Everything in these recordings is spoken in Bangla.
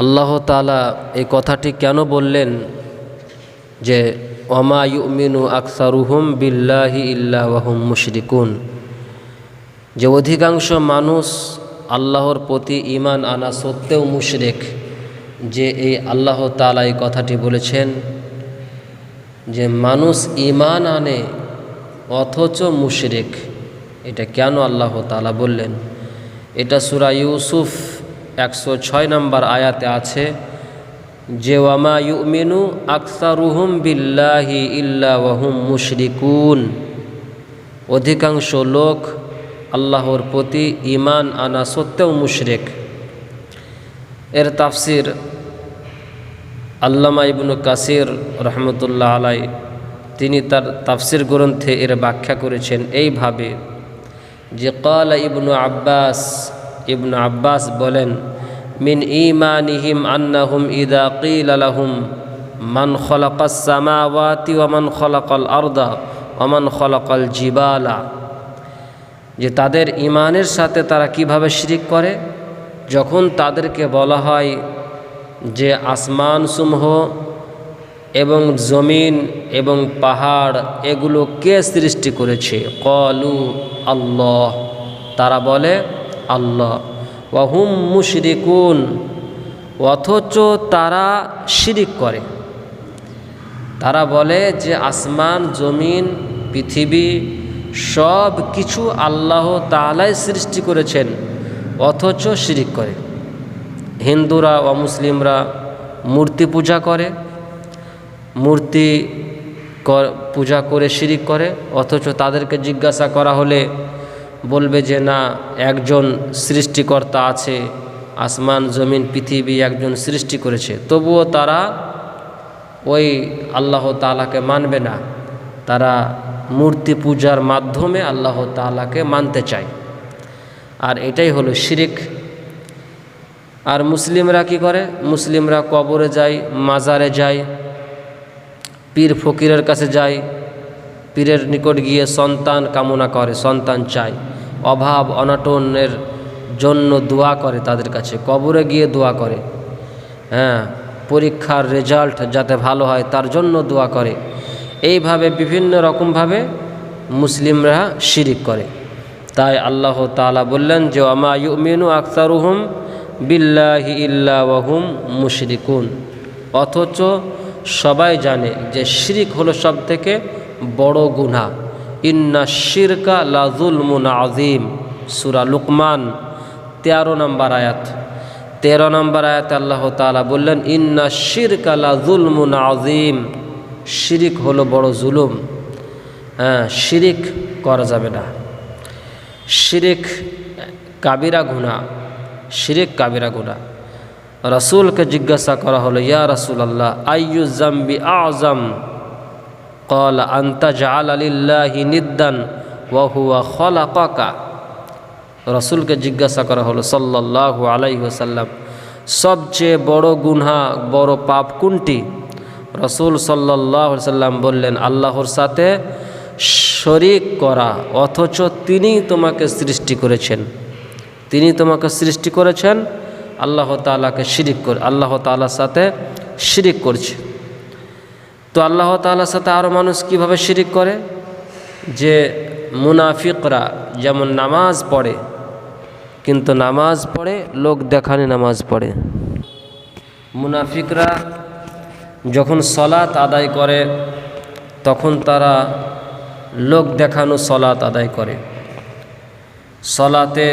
আল্লাহ তালা এই কথাটি কেন বললেন? যে, ওমা ইউমিনু আকসারুহুম বিল্লাহি ইল্লা ওয়াহুম মুশরিকুন। যে, অধিকাংশ মানুষ আল্লাহর প্রতি ইমান আনা সত্ত্বেও মুশরেক। যে, এই আল্লাহ তালা এই কথাটি বলেছেন যে, মানুষ ইমান আনে অথচ মুশরেক। এটা কেন আল্লাহ তালা বললেন? এটা সুরা ইউসুফ একশো ছয় নম্বর আয়াতে আছে, যে ওয়ামা ইউমিনু আকসারুহুম বিল্লাহি ইল্লা ওয়াহুম মুশরিকুন। অধিকাংশ লোক আল্লাহর প্রতি ইমান আনা সত্ত্বেও মুশরেক। এর তাফসির আল্লামা ইবনু কাসির রহমতুল্লাহ আলাই, তিনি তার তাফসির গ্রন্থে এর ব্যাখ্যা করেছেন এইভাবে, যে কাল ইবনু আব্বাস ইবনু আব্বাস বলেন, মিন ইমানিহিম আন্নাহুম ইদা কিল আলাহুম মান খলাকাস সামাওয়াতি ওমান খলাকাল আরদা ওমান খলাকাল জিবালা। যে তাদের ইমানের সাথে তারা কীভাবে শিরিক করে? যখন তাদেরকে বলা হয় যে আসমান আসমানসমূহ এবং জমিন এবং পাহাড় এগুলো কে সৃষ্টি করেছে? কলু আল্লাহ। তারা বলে, আল্লাহ। ওয়াহুম মুশরিকুন, অথচ তারা শিরিক করে। তারা বলে যে আসমান, জমিন, পৃথিবী সব কিছু আল্লাহ তালাই সৃষ্টি করেছেন, অথচ শিরিক করে। হিন্দুরা ও মুসলিমরা মূর্তি পূজা করে, মূর্তি পূজা করে শিরিক করে, অথচ তাদেরকে জিজ্ঞাসা করা হলে বলবে যে, না, একজন সৃষ্টিকর্তা আছে, আসমান, জমিন, পৃথিবী একজন সৃষ্টি করেছে। তবুও তারা ওই আল্লাহ তালাকে মানবে না। তারা মূর্তি পূজার মাধ্যমে আল্লাহ তালাকে মানতে চায়। আর এটাই হলো শিরিক। আর মুসলিমরা কি করে? মুসলিমরা কবরে যায়, মাজারে যায়, পীর ফকিরের কাছে যায় পীরের নিকট গিয়ে সন্তান কামনা করে, সন্তান চায়। অভাব অনাটনের জন্য দোয়া করে তাদের কাছে, কবরে গিয়ে দোয়া করে। হ্যাঁ পরীক্ষার রেজাল্ট যাতে ভালো হয় তার জন্য দোয়া করে। এইভাবে বিভিন্ন রকমভাবে মুসলিমরা শিরিক করে। তাই আল্লাহ তালা বললেন যে আমা ইউমিনু আখতারুহুম বিল্লাহি ইল্লা ওয়াহুম মুশরিকুন। অথচ সবাই জানে যে শিরিক হলো সব থেকে বড় গুণা ইন্না শিরকা লাজুল মুন আজিম সুরা লুকমান, তেরো নম্বর আয়াত। তেরো নম্বর আয়াত আল্লাহ তালা বললেন, ইন্না শিরকা লাজুল মুন আজিম শিরিক হলো বড় জুলুম। হ্যাঁ শিরিক করা যাবে না। শিরিক কাবিরা গুণা শিরিক কাবিরা গুণা রসুলকে জিজ্ঞাসা করা হলো, ইয়া রসুল আল্লাহ জাম্বি আজম? জাল আলিল্লাহি নিদ্দান ওয়াহুয়া খলা কাকা রসুলকে জিজ্ঞাসা করা হলো সাল্লাহ আলাইসাল্লাম সবচেয়ে বড় গুনহা, বড় পাপ কোনটি? রসুল সাল্লাহ সাল্লাম বললেন, আল্লাহর সাথে শরিক করা, অথচ তিনি তোমাকে সৃষ্টি করেছেন। তিনি তোমাকে সৃষ্টি করেছেন, আল্লাহ তালাকে শিরিক করে, আল্লাহ তালার সাথে শিরিক করছে। তো আল্লাহ তালার সাথে আরও মানুষ কীভাবে শিরিক করে? যে মুনাফিকরা যেমন নামাজ পড়ে, কিন্তু নামাজ পড়ে, লোক দেখানে নামাজ পড়ে। মুনাফিকরা যখন সলাৎ আদায় করে, তখন তারা লোক দেখানো সলাৎ আদায় করে। সলাতে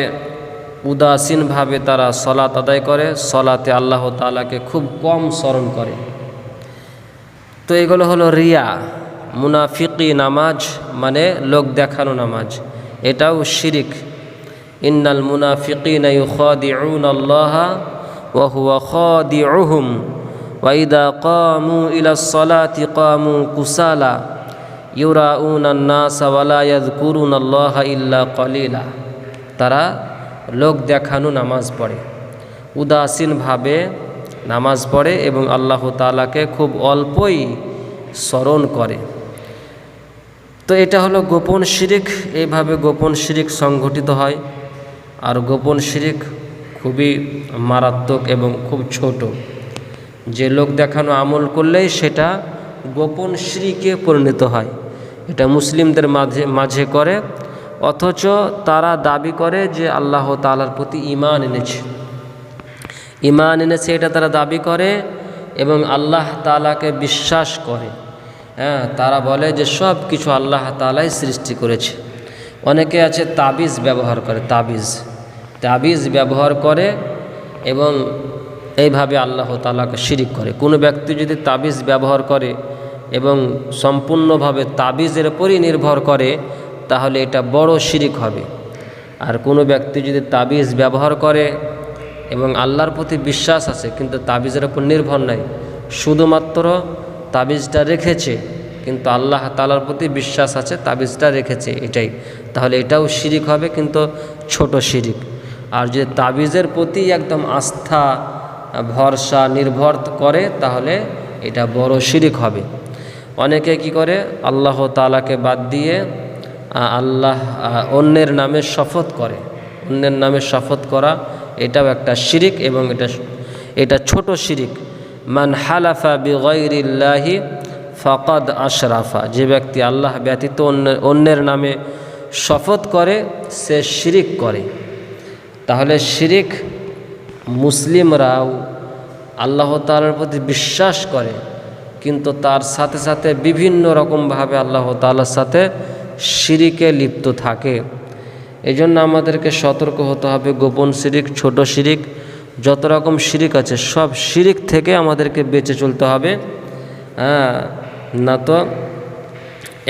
উদাসীনভাবে তারা সলাত আদায় করে, সলাতে আল্লাহ তালাকে খুব কম স্মরণ করে। তো এগুলো হলো রিয়া, মুনাফিকি নামাজ মানে লোক দেখানো নামাজ। এটাও শিরিক। ইন্নাল মুনাফিকিন ওয়াহুয়াহুম ওয়াইদা কামু ইলা সলাতি কামু কুসালা। ইউরা উন আন্না ইউরাউনান্নাস ওয়ালায়াদকুরুন আল্লাহ ইল্লা কলিলা। তারা লোক দেখানো নামাজ পড়ে। উদাসীনভাবে নামাজ পড়ে এবং আল্লাহ তালাকে খুব অল্পই স্মরণ করে। তো এটা হলো গোপন শিরিক। এইভাবে গোপন শিরিক সংঘটিত হয়। আর গোপন শিরিক খুবই মারাত্মক এবং খুব ছোট। যে লোক দেখানো আমল করলেই সেটা গোপন শ্রীকে পরিণত হয়। এটা মুসলিমদের মাঝে মাঝে করে। অথচ তারা দাবি করে যে আল্লাহ তালার প্রতি ইমান এনেছে। ইমান এনেছে, এটা তারা দাবি করে এবং আল্লাহ তালাকে বিশ্বাস করে। হ্যাঁ তারা বলে যে সব কিছু আল্লাহ তালাই সৃষ্টি করেছে। অনেকে আছে তাবিজ ব্যবহার করে, তাবিজ। তাবিজ ব্যবহার করে এবং এইভাবে আল্লাহ তালাকে শিরিক করে। কোনো ব্যক্তি যদি তাবিজ ব্যবহার করে এবং সম্পূর্ণভাবে তাবিজের উপরই নির্ভর করে, তাহলে এটা বড় শিরিক হবে। আর কোনো ব্যক্তি যদি তাবিজ ব্যবহার করে এবং আল্লাহর প্রতি বিশ্বাস আছে, কিন্তু তাবিজের উপর নির্ভর নাই। শুধুমাত্র তাবিজটা রেখেছে, কিন্তু আল্লাহ তালার প্রতি বিশ্বাস আছে, তাবিজটা রেখেছে এটাই। তাহলে এটাও শিরিক হবে, কিন্তু ছোট শিরিক। আর যদি তাবিজের প্রতি একদম আস্থা, ভরসা নির্ভর করে, তাহলে এটা বড় শিরিক হবে। অনেকে কি করে? আল্লাহ তালাকে বাদ দিয়ে আল্লাহ অন্যের নামে শপথ করে। অন্যের নামে শপথ করা এটাও একটা শিরিক এবং এটা এটা ছোট শিরিক। মান হালাফা বিগৈরিল্লাহি ফকদ আশরাফা। যে ব্যক্তি আল্লাহ ব্যতীত অন্যের অন্যের নামে শপথ করে, সে শিরিক করে। তাহলে শিরিক মুসলিমরাও আল্লাহ তালার প্রতি বিশ্বাস করে, কিন্তু তার সাথে সাথে বিভিন্ন রকমভাবে আল্লাহ তালার সাথে শিরিকে লিপ্ত থাকে। এই জন্য আমাদেরকে সতর্ক হতে হবে। গোপন শিরিক, ছোট শিরিক, যত রকম শিরিক আছে, সব শিরিক থেকে আমাদেরকে বেঁচে চলতে হবে। হ্যাঁ না তো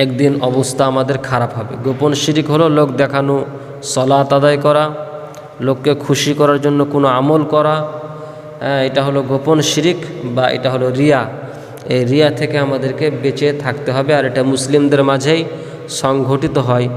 একদিন অবস্থা আমাদের খারাপ হবে। গোপন শিরিক হলো লোক দেখানো সলাত আদায় করা, লোককে খুশি করার জন্য কোনো আমল করা। হ্যাঁ এটা হলো গোপন শিরিক বা এটা হলো রিয়া। এই রিয়া থেকে আমাদেরকে বেঁচে থাকতে হবে। আর এটা মুসলিমদের মাঝেই সংঘটিত হয়।